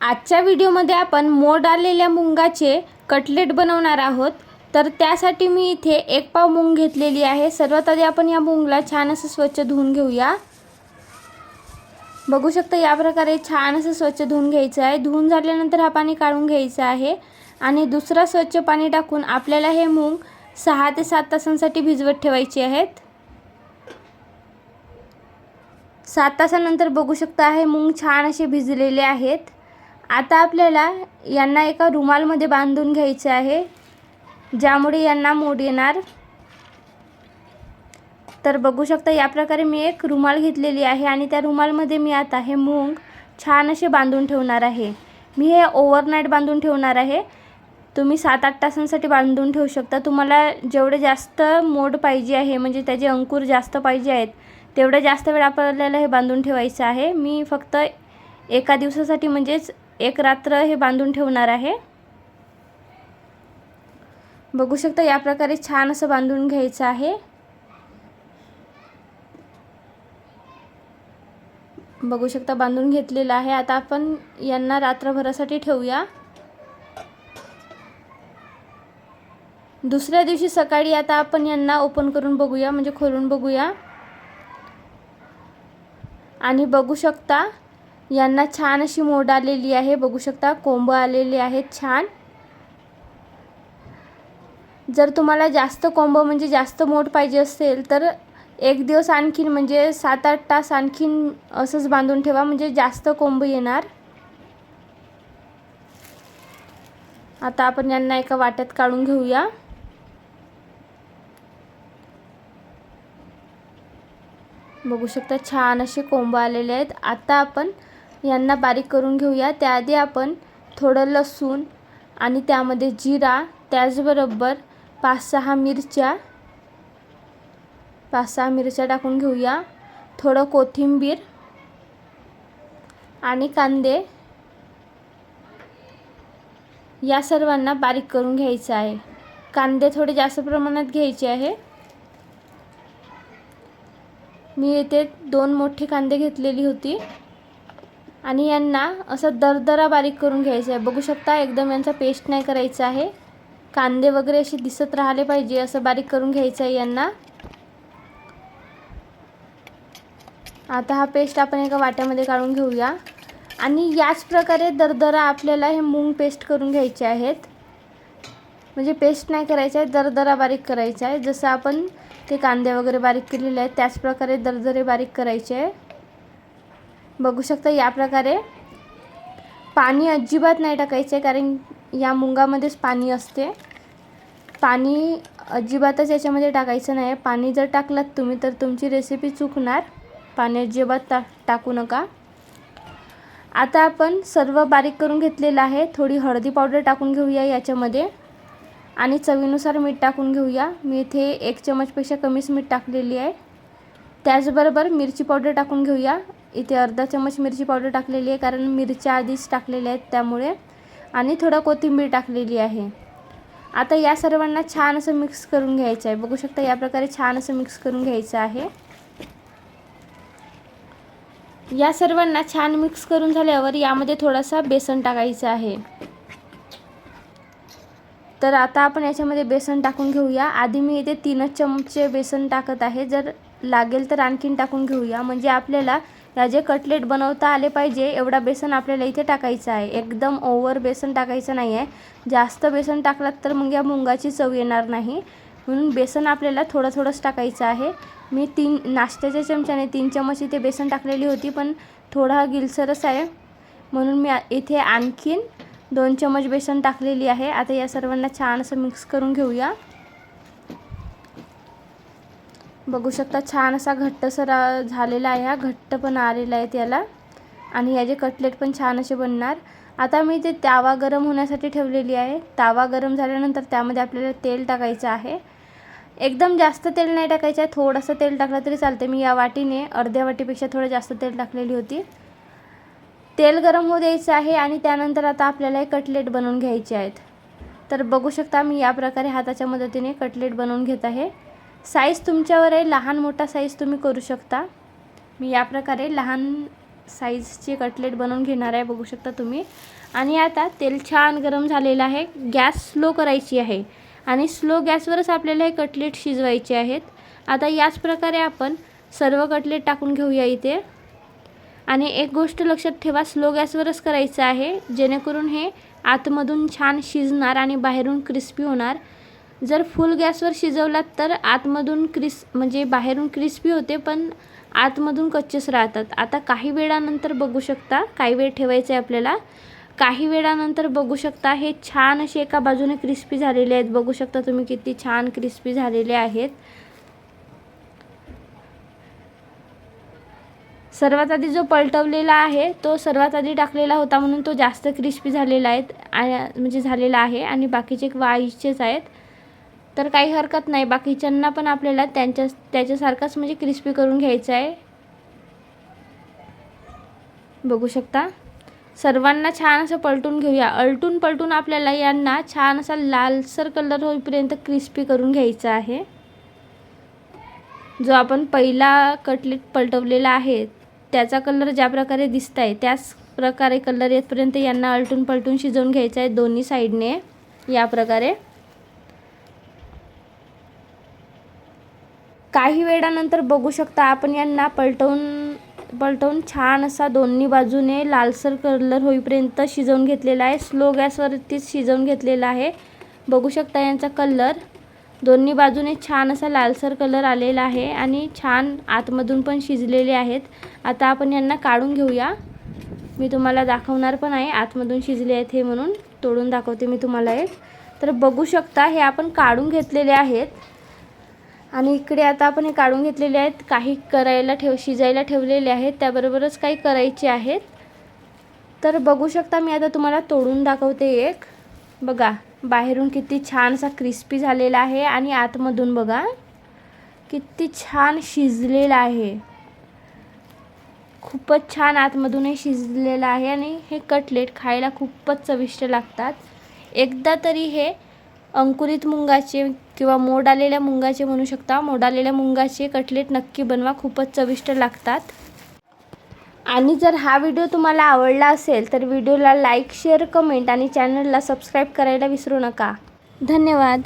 आजच्या व्हिडिओमध्ये आपण मोड आलेल्या मुंगाचे कटलेट बनवणार आहोत. तर त्यासाठी मी इथे एक पाव मुंग घेतलेली आहे. सर्वात आधी आपण या मुंगला छान असं स्वच्छ धुवून घेऊया. बघू शकता या प्रकारे छान असं स्वच्छ धुवून घ्यायचं आहे. धुवून झाल्यानंतर हा पाणी काढून घ्यायचं आहे. आणि दुसरा स्वच्छ पाणी टाकून आपल्याला हे मूग सहा ते सात तासांसाठी भिजवत ठेवायचे आहेत. सात तासानंतर बघू शकता हे मूग छान असे भिजलेले आहेत. आता आपल्याला यांना एका रुमालमध्ये बांधून घ्यायचे आहे ज्यामुळे यांना मोड येणार. तर बघू शकता या प्रकारे मी एक रुमाल घेतलेली आहे आणि त्या रुमालमध्ये मी आता हे मूंग छान असे बांधून ठेवणार आहे. मी हे ओव्हरनाईट बांधून ठेवणार आहे. तुम्ही सात आठ तासांसाठी बांधून ठेवू शकता. तुम्हाला जेवढे जास्त मोड पाहिजे आहे म्हणजे त्याचे अंकुर जास्त पाहिजे आहेत तेवढं जास्त वेळ आपल्याला हे बांधून ठेवायचं आहे. मी फक्त एका दिवसासाठी म्हणजेच एक रात्र हे बांधून ठेवणार आहे. बघू शकता या प्रकारे छान असं बांधून घ्यायचं आहे. बघू शकता बांधून घेतलेलं आहे. आता आपण यांना रात्रभरासाठी ठेवूया. दुसऱ्या दिवशी सकाळी आता आपण यांना ओपन करून बघूया म्हणजे खोलून बघूया. आणि बघू शकता यांना छान अशी मोड आलेली आहे. बघू शकता कोंब आलेले आहेत छान. जर तुम्हाला जास्त कोंब म्हणजे जास्त मोड पाहिजे असेल तर एक दिवस आणखीन म्हणजे सात आठ तास आणखीन असंच बांधून ठेवा. म्हणजे जास्त कोंब येणार. आता आपण यांना एका वाट्यात काढून घेऊया. बघू शकता छान असे कोंब आलेले आहेत. आता आपण यांना बारीक करून घेऊया. त्याआधी आपण थोडं लसूण आणि त्यामध्ये जिरा त्याचबरोबर पाच सहा मिरच्या पाच सहा मिरच्या टाकून घेऊया. थोडं कोथिंबीर आणि कांदे या सर्वांना बारीक करून घ्यायचं आहे. कांदे थोडे जास्त प्रमाणात घ्यायचे आहे. मी येथे दोन मोठे कांदे घेतलेली होती. आणि यांना असं दरदरा बारीक करून घ्यायचं आहे. बघू शकता एकदम यांचा पेस्ट नाही करायचा आहे. कांदे वगैरे असे दिसत राहिले पाहिजे असं बारीक करून घ्यायचं आहे यांना. आता हा पेस्ट आपण एका वाट्यामध्ये काढून घेऊया. आणि याच प्रकारे दरदरा आपल्याला हे मूंग पेस्ट करून घ्यायचे आहेत. म्हणजे पेस्ट नाही करायचं आहे दरदरा बारीक करायचा आहे. जसं आपण ते कांदे वगैरे बारीक केलेले आहेत त्याचप्रकारे दरदरे बारीक करायचे आहे. बघू शकता या प्रकारे. पाणी अजिबात नाही टाकायचं आहे कारण या मुंगामध्येच पाणी असते. पाणी अजिबातच याच्यामध्ये टाकायचं नाही. पाणी जर टाकलात तुम्ही तर तुमची रेसिपी चुकणार. पाणी अजिबात टा टाकू नका. आता आपण सर्व बारीक करून घेतलेलं आहे. थोडी हळदी पावडर टाकून घेऊया याच्यामध्ये. आणि चवीनुसार मीठ टाकून घेऊया. मी इथे एक चमचपेक्षा कमीच मीठ टाकलेली आहे. त्याचबरोबर मिरची पावडर टाकून घेऊया. इथे अर्धा चमच मिरची पावडर टाकलेली आहे कारण मिरच्या आधीच टाकलेल्या आहेत त्यामुळे. आणि थोडं कोथिंबीर टाकलेली आहे. आता या सर्वांना छान असं मिक्स करून घ्यायचं आहे. बघू शकता या प्रकारे छान असं मिक्स करून घ्यायचं आहे. या सर्वांना छान मिक्स करून झाल्यावर यामध्ये थोडासा बेसन टाकायचं आहे. तर आता आपण याच्यामध्ये बेसन टाकून घेऊया. आधी मी इथे तीनच चमचे बेसन टाकत आहे. जर लागेल तर आणखीन टाकून घेऊया. म्हणजे आपल्याला या जे कटलेट बनवता आले पाहिजे एवढा बेसन आपल्याला इथे टाकायचं आहे. एकदम ओव्हर बेसन टाकायचं नाही आहे. जास्त बेसन टाकलात तर मग या मुंगाची चव येणार नाही. म्हणून बेसन आपल्याला थोडं थोडंच टाकायचं आहे. मी तीन नाश्त्याच्या चमच्याने तीन चमच इथे बेसन टाकलेली होती पण थोडा गिलसरच आहे. म्हणून मी इथे आणखीन दोन चमच बेसन टाकलेली आहे. आता या सर्वांना छान असं मिक्स करून घेऊया. बघू शकता छान असा घट्टसर झालेला आहे हा घट्ट पण आलेला आहे त्याला. आणि याचे कटलेट पण छान असे बनणार. आता मी ते तावा गरम होण्यासाठी ठेवलेली आहे. तावा गरम झाल्यानंतर त्यामध्ये आपल्याला तेल टाकायचं आहे. एकदम जास्त तेल नाही टाकायचं आहे थोडंसं तेल टाकलं तरी चालते मी या वाटीने अर्ध्या वाटीपेक्षा थोडं जास्त तेल टाकलेली होती. तेल गरम होऊ द्यायचं आहे आणि त्यानंतर आता आपल्याला हे कटलेट बनवून घ्यायचे आहेत. तर बघू शकता मी या प्रकारे हाताच्या मदतीने कटलेट बनवून घेत आहे. साईज तुमच्यावर आहे लहान मोठा साईज तुम्ही करू शकता. मी या प्रकारे लहान साईजचे कटलेट बनवून घेणार आहे बघू शकता तुम्ही. आणि आता तेल छान गरम झालेलं आहे. गॅस स्लो करायची आहे. आणि स्लो गॅसवरच आपल्याला हे कटलेट शिजवायचे आहेत. आता याच प्रकारे आपण सर्व कटलेट टाकून घेऊया इथे. आणि एक गोष्ट लक्षात ठेवा स्लो गॅसवरच करायचं आहे जेणेकरून हे आतमधून छान शिजणार आणि बाहेरून क्रिस्पी होणार. जर फुल गॅसवर शिजवलात तर आतमधून क्रिस म्हणजे बाहेरून क्रिस्पी होते पण आतमधून कच्चेच राहतात. आता काही वेळानंतर बघू शकता काही वेळ ठेवायचं आहे आपल्याला. काही वेळानंतर बघू शकता हे छान असे एका बाजूने क्रिस्पी झालेले आहेत. बघू शकता तुम्ही किती छान क्रिस्पी झालेले आहेत. सर्वात आधी जो पलटवलेला आहे तो सर्वात आधी टाकलेला होता म्हणून तो जास्त क्रिस्पी झालेला आहे म्हणजे झालेला आहे. आणि बाकीचे वाईचेच आहेत. तर काही हरकत नाही. बाकीच्यांना पण आपल्याला त्यांच्या त्याच्यासारखाच म्हणजे क्रिस्पी करून घ्यायचं आहे. बघू शकता. सर्वांना छान असं पलटून घेऊया. अलटून पलटून आपल्याला यांना छान असा लालसर कलर होईपर्यंत क्रिस्पी करून घ्यायचा आहे. जो आपण पहिला कटलेट पलटवलेला आहे त्याचा कलर ज्या प्रकारे दिसत आहे त्याच प्रकारे कलर येतपर्यंत यांना अलटून पलटून शिजवून घ्यायचा आहे दोन्ही साईडने या प्रकारे. काही वेळानंतर बघू शकता आपण यांना पलटवून पलटवून छान असा दोन्ही बाजूने लालसर कलर होईपर्यंत शिजवून घेतलेला आहे. स्लो गॅसवरतीच शिजवून घेतलेला आहे. बघू शकता यांचा कलर. दोन्ही बाजूने छान असा लालसर कलर आलेला आहे आणि छान आतमधून पण शिजलेले आहेत. आता आपण यांना काढून घेऊया. मी तुम्हाला दाखवणार पण आहे. आतमधून शिजले आहेत हे म्हणून. तोडून दाखवते मी तुम्हाला एक. तर बघू शकता हे आपण काढून घेतलेले आहेत. आणि इकडे आता आपण हे काढून घेतलेले आहेत. काही करायला ठेव शिजायला ठेवलेले आहेत. त्याबरोबरच काही करायचे आहेत. तर बघू शकता मी आता तुम्हाला तोडून दाखवते एक. बघा बाहेरून किती छान असा क्रिस्पी झालेला आहे आणि आतमधून बघा किती छान शिजलेला आहे. खूपच छान आतमधूनही शिजलेलं आहे आणि हे कटलेट खायला खूपच चविष्ट लागतात. एकदा तरी हे अंकुरित मुंगाचे किंवा मोड आलेल्या मुंगाचे म्हणू शकता. मोड आलेल्या मुंगाचे कटलेट नक्की बनवा खूपच चविष्ट लागतात. आणि जर हा व्हिडिओ तुम्हाला आवडला असेल तर व्हिडिओला लाईक शेअर कमेंट आणि चॅनलला सबस्क्राईब करायला विसरू नका. धन्यवाद.